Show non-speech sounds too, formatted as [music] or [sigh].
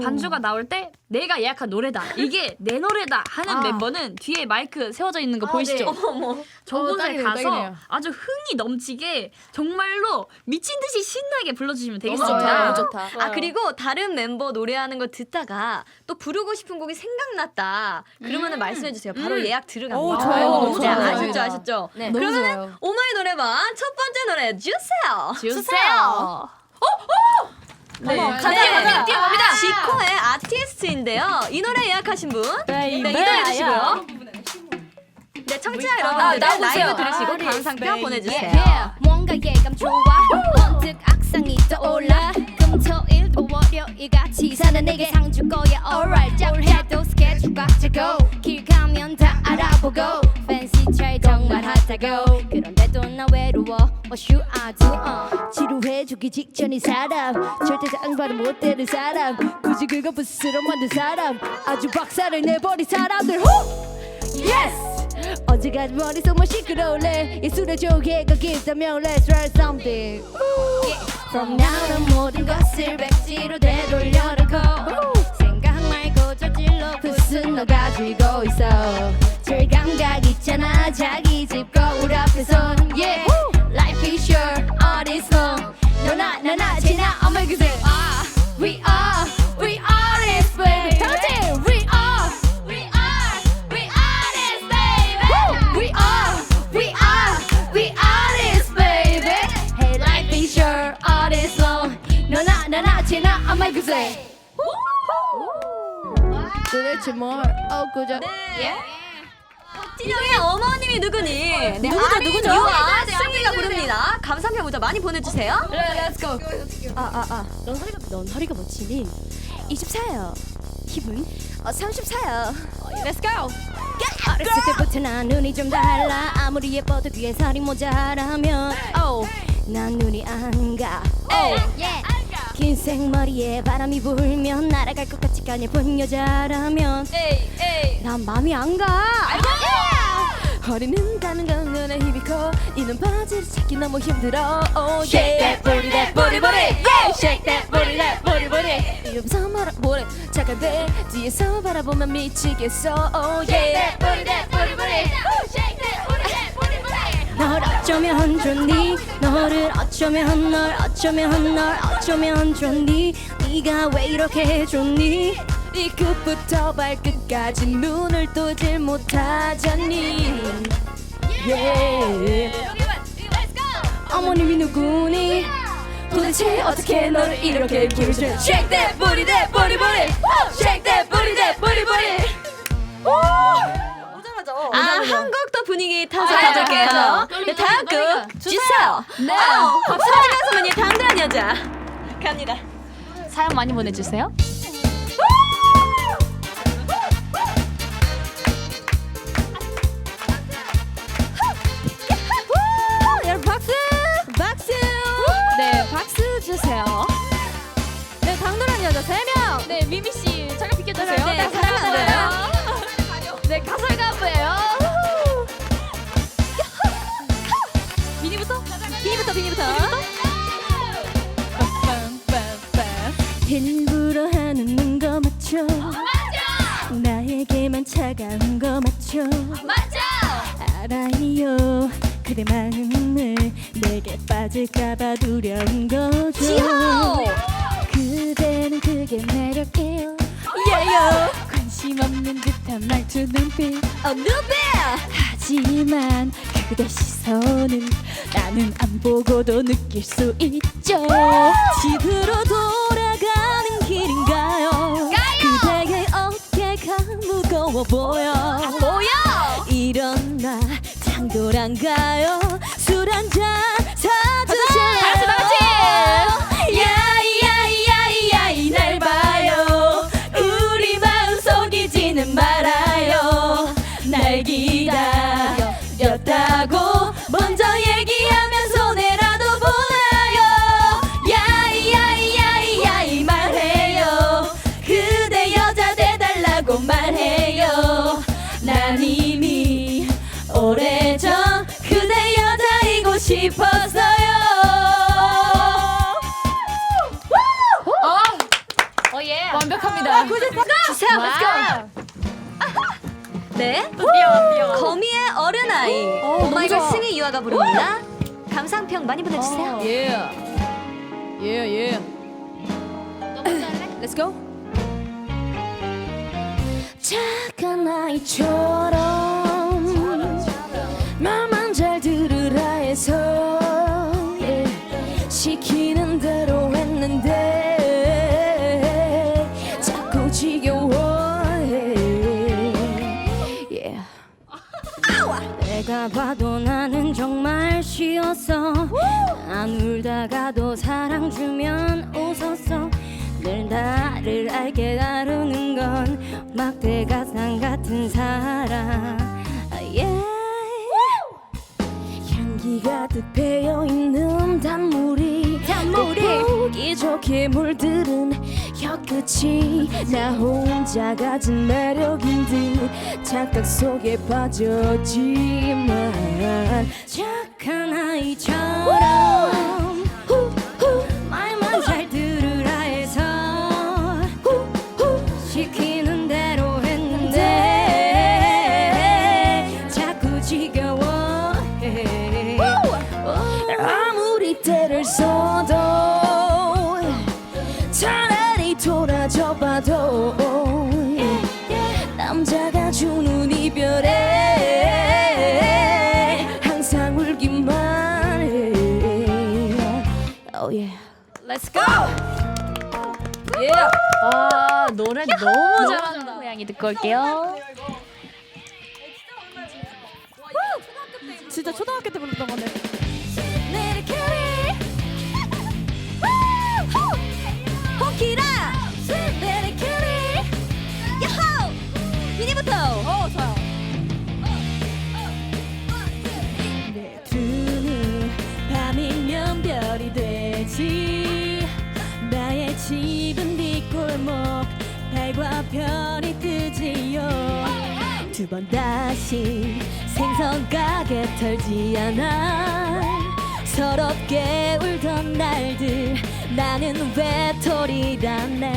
반주가 나올 때 내가 예약한 노래다. 이게 [laughs] 내 노래다 하는 아. 멤버는 뒤에 마이크 세워져 있는 거 보이시죠? 네. 어머. 어, 저곳에 딱이네요, 가서 딱이네요. 아주 흥이 넘치게 정말로 미친 듯이 신나게 불러주시면 너무 되겠습니다. 좋다. 너무 좋다. 아 그리고 다른 멤버 노래하는 거 듣다가 또 부르고 싶은 곡이 생각났다. 그러면은 말씀해 주세요. 바로 음. 예약 들어갑니다. 오, 좋아요. 네, 너무 좋아요. 아셨죠, 아셨죠? 네. 너무 좋아요. 오마이 노래방 첫 번째 노래 주세요. 주세요. 네, 어 머, 가자, 네. 가자. 뛰어갑니다. 지코의 아티스트인데요. 이 노래 예약하신 분, 네, 네, 이동해 주시고요. 네, 청취자 아, 여러분들 나오세요. 라이브 들으시고 아, 감상평 네. 보내주세요. yeah. 뭔가 예감 좋아 번뜩 악상이 떠올라 금토일 또 월요일 같이 사는 내게 상 줄 거야 alright 뭘 스케줄 꽉 차고 길 가면 다 알아보고 차이 정말 핫하고. 그런데도 나 외로워. what should I do uh. 지루해지기 직전인 사람. 절대 장발을 못 대는 사람. 굳이 그거 부스러 만든 사람. 아주 박살을 내버린 사람들. 후! Yes! 언제까지 머릿속만 시끄러울래? 예술의 조개가 깊다면 Let's write something. From now on 모든 것을 백지로 되돌려놓고. 생각 말고 저질러 붓은 너 가지고 있어 도대체 뭘 엊그저 네. 진영의 어머님이 누구니? 네, 누구죠, 누구죠? 유아, 승리가 부릅니다. 감상평 보자 많이 보내주세요. Let's go. 아, 아, 아. 넌 허리가 넌 허리가 멋지니 24요 힘은 어, 34요 Let's go. 어렸을 때부터 난 눈이 좀 달라 아무리 예뻐도 귀에 살이 모자라면 oh, 난 눈이 안가 oh, 긴 생머리에 바람이 불면 날아갈 것 같지가 예쁜 여자라면 난 마음이 안가 허리는 가는 건 눈에 힘이 커 이는 바지를 찾기 너무 힘들어 oh, Shake that booty, that booty, booty. yeah. Shake that booty that booty booty 옆에서 말아 뭐래 착한데 뒤에서 바라보면 미치겠어 oh, yeah. booty, that booty, booty. 널 어쩌면 좋니 너를 어쩌면 널 어쩌면 널 어쩌면 좋니 네가 왜 이렇게 좋니? 이 끝부터 발끝까지 눈을 뜨질 못하잖니. Yeah. 어머님이 누구니? 도대체 어떻게 너를 이렇게 기울여 Shake that booty that booty booty. Shake that booty that booty booty. 아, 한곡더 분위기 타서 아, 가볼게요. 가죠. 네, 다음 곡 주세요. 네. 어, 박수진 가수분이 당돌한 여자. 갑니다. 사연 많이 보내주세요. 여러분 박수 박수 네, 박수 주세요. 네 당돌한 여자 3명 네, 미미 씨 잠깐 비켜주세요. 네, 딱 사람 안돼 일부러 하는 거 맞죠? 나에게만 차가운 거 맞죠? 알아요. 그대 마음을 내게 빠질까봐 두려운 거죠. 그대는 그게 매력이에요. 예요! 관심 없는 듯한 말투 눈빛. 어, 누베. 하지만 그대 시선은 나는 안 보고도 느낄 수 있죠. 집으로 무거워 보여? 뭐야? 이런 나 장돌한가요. 술 한잔 네. 거미의 어른아이. 오마이걸 좋아. 승희 유아가 부릅니다. 감상평 많이 보내주세요. 예. 예, 예. Let's go. 착한 아이처럼 쉬었어 안 울다가도 사랑 주면 웃었어 늘 나를 알게 다루는 건 막대가상 같은 사람 yeah. 향기 가득 배어있는 단물이 단물이 보기 좋게 물들은 혀끝이 나 혼자 가진 매력인 듯 착각 속에 빠졌지만 착한 아이처럼 돌아져 봐도 남자가 주는 이별에 항상 울기만 해. Oh yeah. Let's go! Yeah. 아 노래 너무 잘한다. 고양이 듣고 올게요. 진짜 초등학교 때 불렀던 건데 별이 뜨지요. 두 번 다시 생선 가게 털지 않아. 서럽게 울던 날들 나는 외톨이라네